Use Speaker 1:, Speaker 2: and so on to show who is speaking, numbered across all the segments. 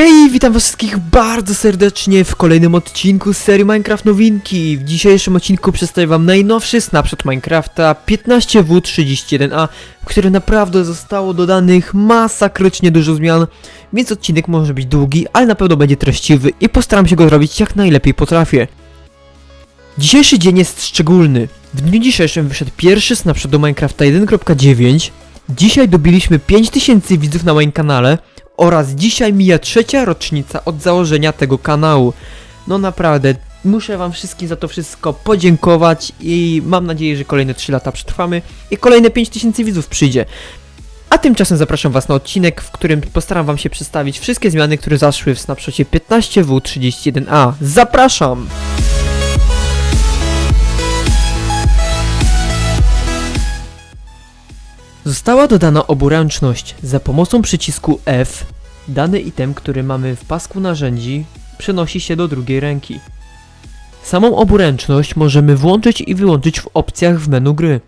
Speaker 1: Hej, witam was wszystkich bardzo serdecznie w kolejnym odcinku z serii Minecraft Nowinki. W dzisiejszym odcinku przedstawię wam najnowszy snapshot Minecrafta 15W31A, w którym naprawdę zostało dodanych masakrycznie dużo zmian, więc odcinek może być długi, ale na pewno będzie treściwy i postaram się go zrobić jak najlepiej potrafię. Dzisiejszy dzień jest szczególny. W dniu dzisiejszym wyszedł pierwszy snapshot do Minecrafta 1.9. Dzisiaj dobiliśmy 5000 widzów na moim kanale oraz dzisiaj mija trzecia rocznica od założenia tego kanału. No naprawdę, muszę wam wszystkim za to wszystko podziękować i mam nadzieję, że kolejne 3 lata przetrwamy i kolejne 5000 widzów przyjdzie. A tymczasem zapraszam was na odcinek, w którym postaram wam się przedstawić wszystkie zmiany, które zaszły w snapshocie 15W31A. Zapraszam! Została dodana oburęczność. Za pomocą przycisku F dany item, który mamy w pasku narzędzi, przenosi się do drugiej ręki. Samą oburęczność możemy włączyć i wyłączyć w opcjach w menu gry.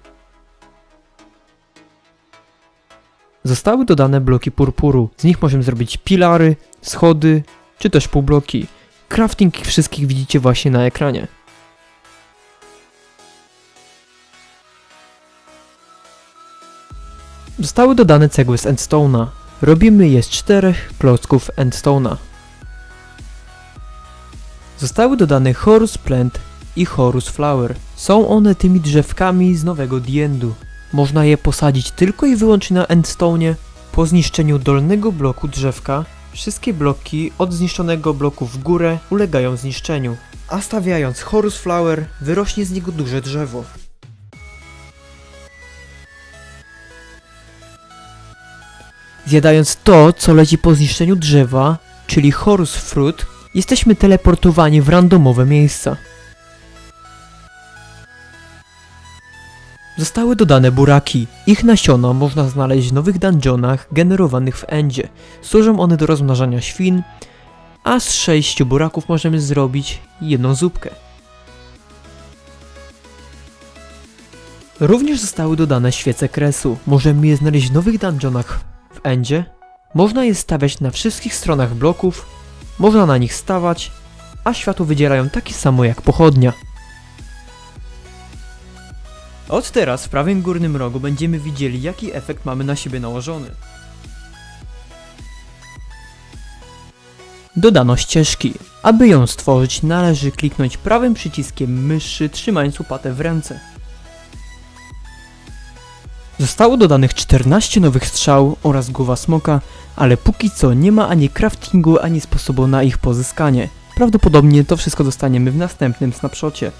Speaker 1: Zostały dodane bloki purpuru. Z nich możemy zrobić pilary, schody czy też półbloki. Crafting wszystkich widzicie właśnie na ekranie. Zostały dodane cegły z endstone'a. Robimy je z czterech klocków endstone'a. Zostały dodane Horus Plant i Horus Flower. Są one tymi drzewkami z nowego diendu. Można je posadzić tylko i wyłącznie na endstone'ie. Po zniszczeniu dolnego bloku drzewka, wszystkie bloki od zniszczonego bloku w górę ulegają zniszczeniu. A stawiając Horus Flower, wyrośnie z niego duże drzewo. Zjadając to, co leci po zniszczeniu drzewa, czyli Horus Fruit, jesteśmy teleportowani w randomowe miejsca. Zostały dodane buraki. Ich nasiona można znaleźć w nowych dungeonach generowanych w Endzie. Służą one do rozmnażania świn, a z sześciu buraków możemy zrobić jedną zupkę. Również zostały dodane świece kresu. Możemy je znaleźć w nowych dungeonach Endzie. Można je stawiać na wszystkich stronach bloków, można na nich stawać, a światło wydzielają takie samo jak pochodnia. Od teraz w prawym górnym rogu będziemy widzieli jaki efekt mamy na siebie nałożony. Dodano ścieżki. Aby ją stworzyć należy kliknąć prawym przyciskiem myszy trzymając łopatę w ręce. Zostało dodanych 14 nowych strzał oraz głowa smoka, ale póki co nie ma ani craftingu, ani sposobu na ich pozyskanie. Prawdopodobnie to wszystko dostaniemy w następnym snapshocie.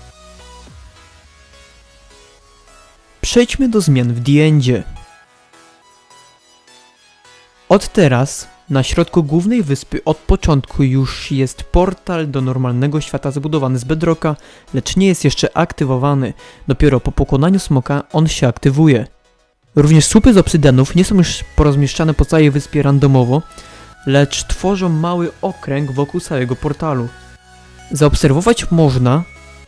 Speaker 1: Przejdźmy do zmian w diendzie. Od teraz na środku głównej wyspy od początku już jest portal do normalnego świata zbudowany z bedrocka, lecz nie jest jeszcze aktywowany. Dopiero po pokonaniu smoka on się aktywuje. Również słupy z obsydianów nie są już porozmieszczane po całej wyspie randomowo, lecz tworzą mały okręg wokół całego portalu. Zaobserwować można,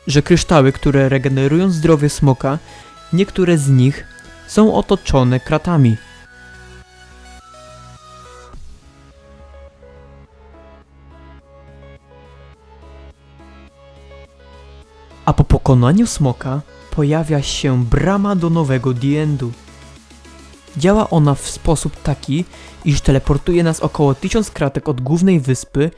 Speaker 1: że kryształy, które regenerują zdrowie smoka, niektóre z nich są otoczone kratami. A po pokonaniu smoka pojawia się brama do nowego diendu. Działa ona w sposób taki, iż teleportuje nas około 1000 kratek od głównej wyspy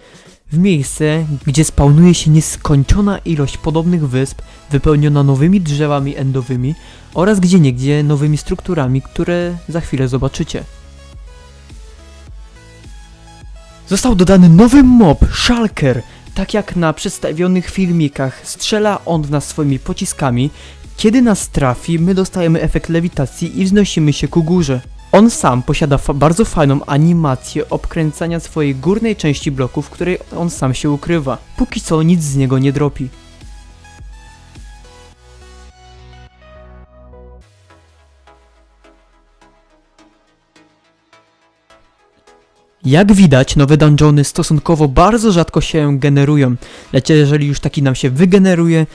Speaker 1: w miejsce, gdzie spawnuje się nieskończona ilość podobnych wysp wypełniona nowymi drzewami endowymi oraz gdzieniegdzie nowymi strukturami, które za chwilę zobaczycie. Został dodany nowy mob, Shulker. Tak jak na przedstawionych filmikach, strzela on w nas swoimi pociskami, kiedy nas trafi, my dostajemy efekt lewitacji i wznosimy się ku górze. On sam posiada fa bardzo fajną animację obkręcania swojej górnej części bloku, w której on sam się ukrywa. Póki co nic z niego nie dropi. Jak widać, nowe dungeony stosunkowo bardzo rzadko się generują, lecz jeżeli już taki nam się wygeneruje,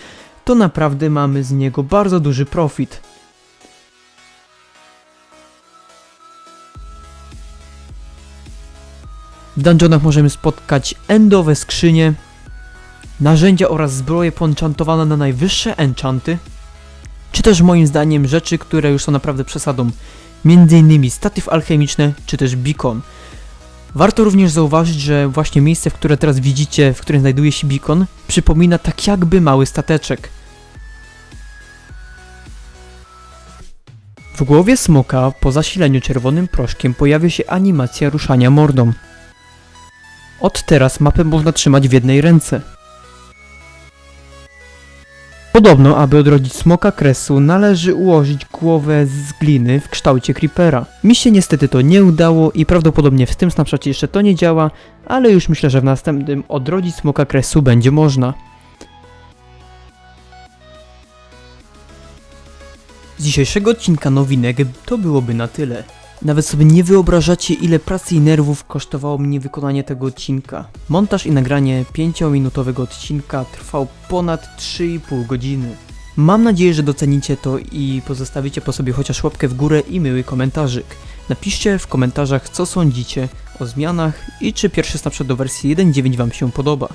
Speaker 1: to naprawdę mamy z niego bardzo duży profit. W dungeonach możemy spotkać endowe skrzynie, narzędzia oraz zbroje poenchantowane na najwyższe enchanty, czy też moim zdaniem rzeczy, które już są naprawdę przesadą, innymi statyw alchemiczne, czy też beacon. Warto również zauważyć, że właśnie miejsce, w które teraz widzicie, w którym znajduje się beacon, przypomina tak jakby mały stateczek. W głowie smoka po zasileniu czerwonym proszkiem pojawia się animacja ruszania mordą. Od teraz mapę można trzymać w jednej ręce. Podobno, aby odrodzić smoka kresu, należy ułożyć głowę z gliny w kształcie creepera. Mi się niestety to nie udało i prawdopodobnie w tym snapshocie jeszcze to nie działa, ale już myślę, że w następnym odrodzić smoka kresu będzie można. Z dzisiejszego odcinka nowinek to byłoby na tyle. Nawet sobie nie wyobrażacie ile pracy i nerwów kosztowało mnie wykonanie tego odcinka. Montaż i nagranie 5-minutowego odcinka trwał ponad 3,5 godziny. Mam nadzieję, że docenicie to i pozostawicie po sobie chociaż łapkę w górę i miły komentarzyk. Napiszcie w komentarzach co sądzicie o zmianach i czy pierwszy snapshot do wersji 1.9 Wam się podoba.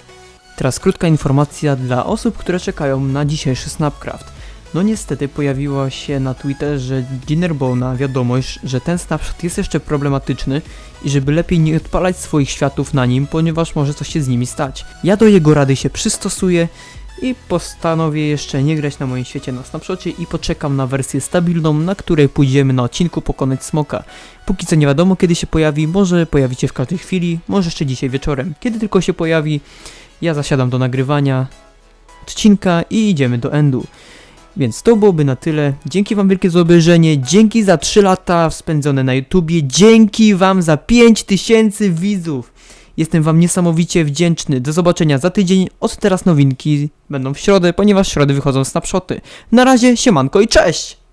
Speaker 1: Teraz krótka informacja dla osób, które czekają na dzisiejszy Snapcraft. No niestety pojawiła się na Twitterze Dinnerbona wiadomość, że ten snapshot jest jeszcze problematyczny i żeby lepiej nie odpalać swoich światów na nim, ponieważ może coś się z nimi stać. Ja do jego rady się przystosuję i postanowię jeszcze nie grać na moim świecie na snapshocie i poczekam na wersję stabilną, na której pójdziemy na odcinku pokonać smoka. Póki co nie wiadomo kiedy się pojawi, może pojawi się w każdej chwili, może jeszcze dzisiaj wieczorem. Kiedy tylko się pojawi, ja zasiadam do nagrywania odcinka i idziemy do endu. Więc to byłoby na tyle. Dzięki Wam wielkie za obejrzenie. Dzięki za 3 lata spędzone na YouTubie. Dzięki Wam za 5000 widzów. Jestem Wam niesamowicie wdzięczny. Do zobaczenia za tydzień. Od teraz nowinki będą w środę, ponieważ w środę wychodzą snapshoty. Na razie, siemanko i cześć!